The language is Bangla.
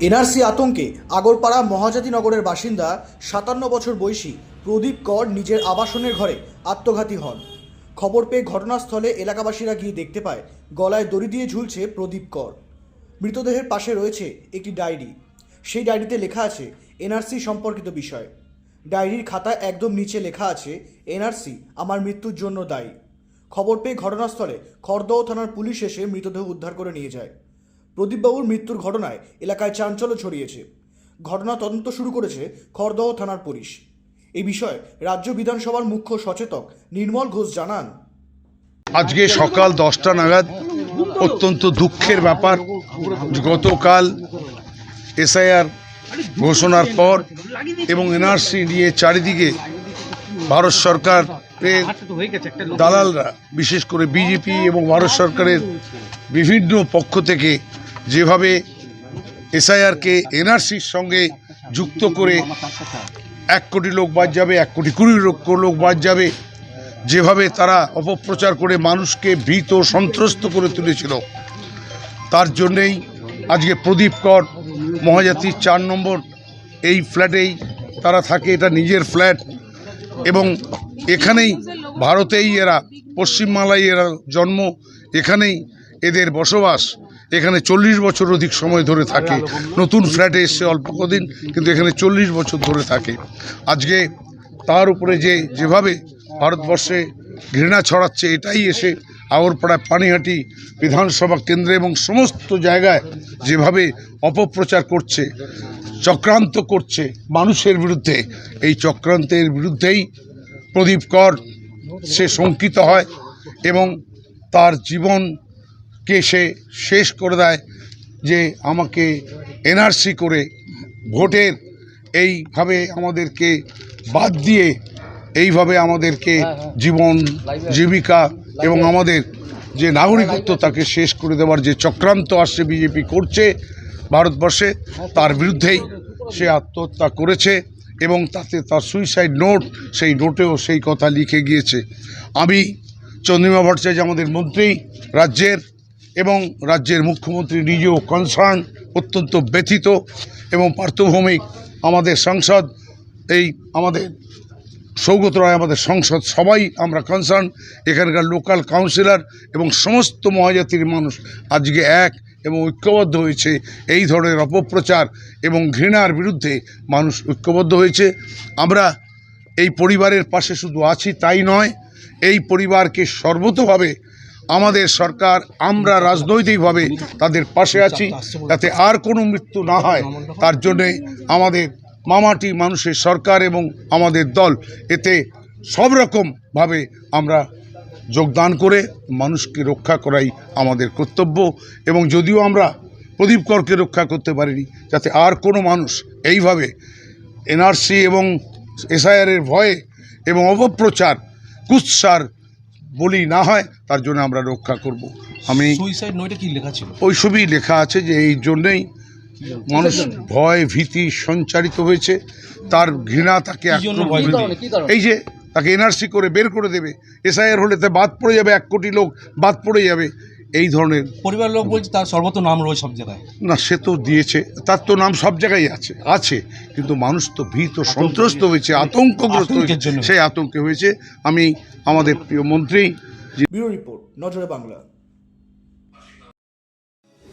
এনআরসি আতঙ্কে আগরপাড়া মহাজাতি নগরের বাসিন্দা সাতান্ন বছর বয়সী প্রদীপ কর নিজের আবাসনের ঘরে আত্মঘাতী হন। খবর পেয়ে ঘটনাস্থলে এলাকাবাসীরা গিয়ে দেখতে পায়, গলায় দড়ি দিয়ে ঝুলছে প্রদীপ কর। মৃতদেহের পাশে রয়েছে একটি ডায়েরি। সেই ডায়েরিতে লেখা আছে, এনআরসি সম্পর্কিত বিষয়। ডায়েরির খাতায় একদম নিচে লেখা আছে, এনআরসি, আমার মৃত্যুর জন্য দায়ী। খবর পেয়ে ঘটনাস্থলে খড়দহ থানার পুলিশ এসে মৃতদেহ উদ্ধার করে নিয়ে যায়। প্রদীপবাবুর মৃত্যুর ঘটনায় এলাকায় চাঞ্চল্য ছড়িয়েছে। ঘটনা তদন্ত শুরু করেছে খড়দহ থানার পুলিশ। এই বিষয়ে রাজ্য বিধানসভার মুখ্য সচেতক নির্মল ঘোষ জানান। আজকে সকাল দশটা নাগাদ অত্যন্ত দুঃখের ব্যাপার। গতকাল এসআইআর ঘোষণার পর এবং এনআরসি নিয়ে চারিদিকে ভারত সরকারের দালালরা, বিশেষ করে বিজেপি এবং ভারত সরকারের বিভিন্ন পক্ষ থেকে যেভাবে এসআইআরকে, এনআরসির সঙ্গে যুক্ত করে এক কোটি লোক বাদ যাবে, এক কোটি কুড়ি লক্ষ লোক বাদ যাবে, যেভাবে তারা অপপ্রচার করে মানুষকে ভীত সন্ত্রস্ত করে তুলেছিল, তার জন্যেই আজকে প্রদীপ কর মহাজাতির চার নম্বর, এই ফ্ল্যাটেই তারা থাকে, এটা নিজের ফ্ল্যাট, এবং এখানেই ভারতেই এরা পশ্চিমবাংলায় এরা জন্ম, এখানেই এদের বসবাস। এখানে চল্লিশ বছর অধিক সময় ধরে থাকে। নতুন ফ্ল্যাটে এসছে অল্প কদিন, কিন্তু এখানে চল্লিশ বছর ধরে থাকে। আজকে তার উপরে যে, যেভাবে ভারতবর্ষে ঘৃণা ছড়াচ্ছে, এটাই এসে আগরপাড়ায় পানিহাটি বিধানসভা কেন্দ্রে এবং সমস্ত জায়গায় যেভাবে অপপ্রচার করছে, চক্রান্ত করছে মানুষের বিরুদ্ধে, এই চক্রান্তের বিরুদ্ধেই প্রদীপ কর সে শঙ্কিত হয় এবং তার জীবনকে সে শেষ করে দেয় যে আমাকে এনআরসি করে ভোটের এইভাবে আমাদেরকে বাদ দিয়ে এইভাবে আমাদেরকে জীবন জীবিকা এবং আমাদের যে নাগরিকত্ব তাকে শেষ করে দেওয়ার যে চক্রান্ত আসছে বিজেপি করছে ভারতবর্ষে তার বিরুদ্ধেই সে আত্মহত্যা করেছে এবং তাতে তার সুইসাইড নোট সেই নোটেও সেই কথা লিখে গিয়েছে। আমি চন্দ্রিমা ভট্টাচার্য আমাদের মন্ত্রী রাজ্যের এবং রাজ্যের মুখ্যমন্ত্রী নিজেও কনসার্ন অত্যন্ত ব্যথিত এবং পার্থভৌমিক আমাদের সংসদ, এই আমাদের সৌগত রায় আমাদের সংসদ সবাই আমরা কনসার্ন এখানকার লোকাল কাউন্সিলর এবং সমস্ত মহাজাতির মানুষ আজকে এক এবং ঐক্যবদ্ধ হয়েছে এই ধরনের অপপ্রচার এবং ঘৃণার বিরুদ্ধে মানুষ ঐক্যবদ্ধ হয়েছে। আমরা এই পরিবারের পাশে শুধু আছি, তাই নয়, এই পরিবারকে সর্বতভাবে আমাদের সরকার, আমরা রাজনৈতিকভাবে তাদের পাশে আছি যাতে আর কোনো মৃত্যু না হয়। তার জন্যে আমাদের মামাটি মানুষের সরকার এবং আমাদের দল, এতে সব রকমভাবে আমরা যোগদান করে মানুষকে রক্ষা করাই আমাদের কর্তব্য। এবং যদিও আমরা প্রদীপ করকে রক্ষা করতে পারিনি, যাতে আর কোনো মানুষ এইভাবে এনআরসি এবং এসআইআরের ভয়ে এবং অপপ্রচার, কুৎসার বলি না হয় তার জন্য আমরা রক্ষা করব। আমি ওই সবই কি লেখা ছিল? ওইসবই লেখা আছে যে এই জন্যেই মানুষ ভয় ভীতি সঞ্চারিত হয়েছে। তার ঘৃণা তাকে? এই যে তাকে এনআরসি করে বের করে দেবে এসআইআর হলে তা বাদ পড়ে যাবে এক কোটি লোক বাদ পড়ে যাবে। এই ধরনের পরিবার লোক বলছে তার সর্বত নাম রয়েছে সব জায়গায়। না সে তো দিয়েছে তার তো নাম সব জায়গায় আছে আছে কিন্তু মানুষ তো ভীত সন্ত্রস্ত হয়েছে আতঙ্কগ্রস্ত আতঙ্কের হয়েছে জন্য। সেই আতঙ্কে হয়েছে। আমি আমাদের প্রিয় মন্ত্রী ব্যুরো রিপোর্ট নজরে বাংলা।